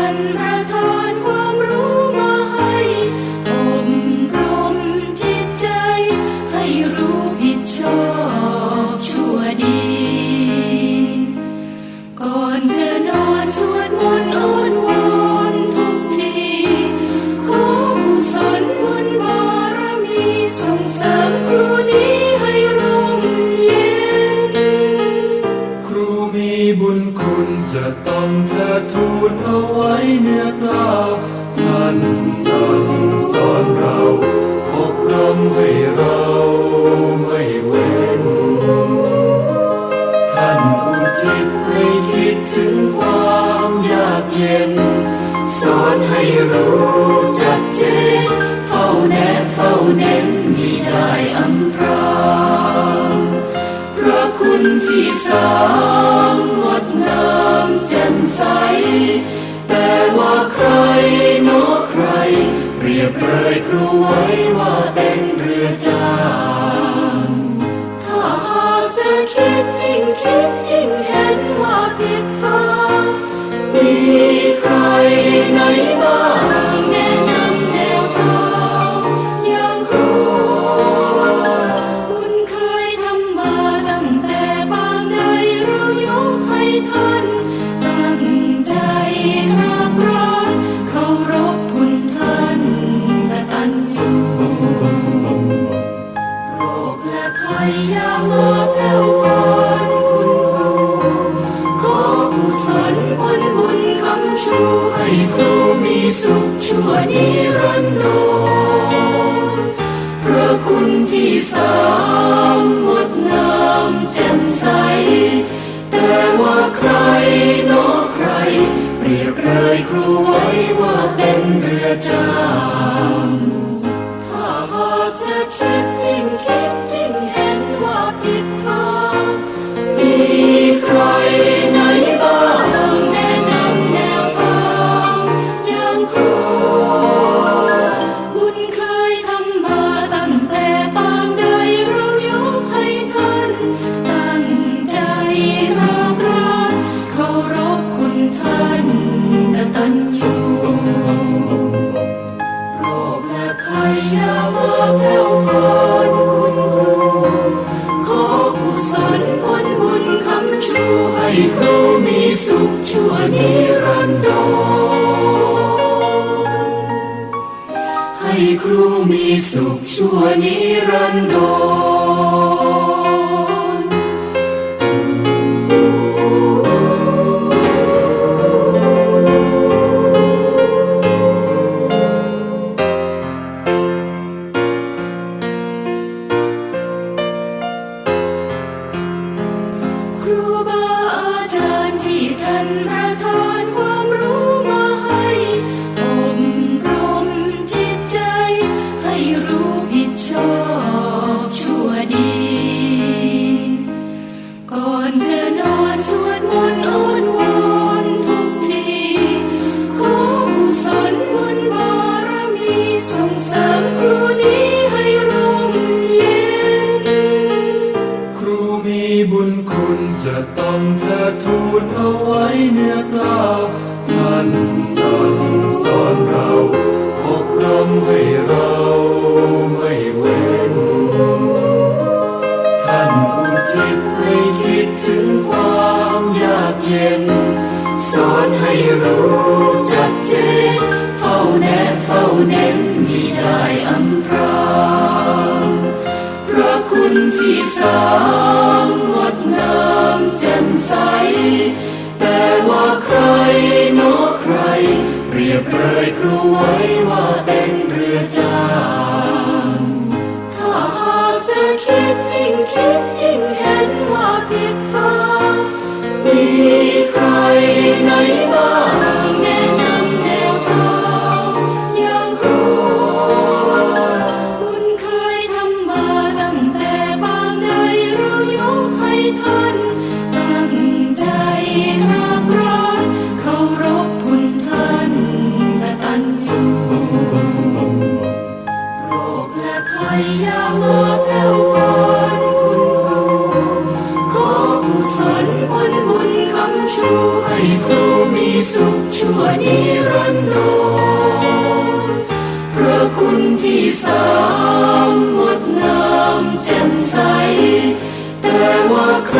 ท่ สั่งสอนเราอบรมให้เราไม่เว้น ท่านอุทิศให้คิดถึงความยากเย็น สอนให้รู้จักเจนเฝ้าแนบเฝ้าเน้นมิได้อำพรางพระคุณที่สามงดงามแจ่มใส แต่ว่าใคร เปรียครูไว้ว่าเป็นเรือจ้างถ้าหากจะคิดยิ่งคิด ครูมีสุขชั่วนิรันดรพระคุณที่สามงดงามแจ่มใส แต่ว่าใครนอใคร เปรียบเลยครูไว้ว่าเป็นเรือจ้า นิรันดรให้ครูมีสุขชั่วนิรันดรครูบาอาจารย์ที่ท่านประ สั่งสอนเราอบรมให้เราไม่เว้น ท่านอุทิศให้คิดถึงความยากเย็น สอนให้รู้จักเจนเฝ้าแนบเฝ้าเน้นมิได้อำพรางพระคุณที่สา เคยบเลยครูไว้ว่าเป็นเรือจางถ้าหากจะคิดยิ่งคิดยิ่งเห็น ช่วยครูมีสุขชั่วนิรันดรพระคุณที่สามงดงามแจ่มใสแต่ว่าคร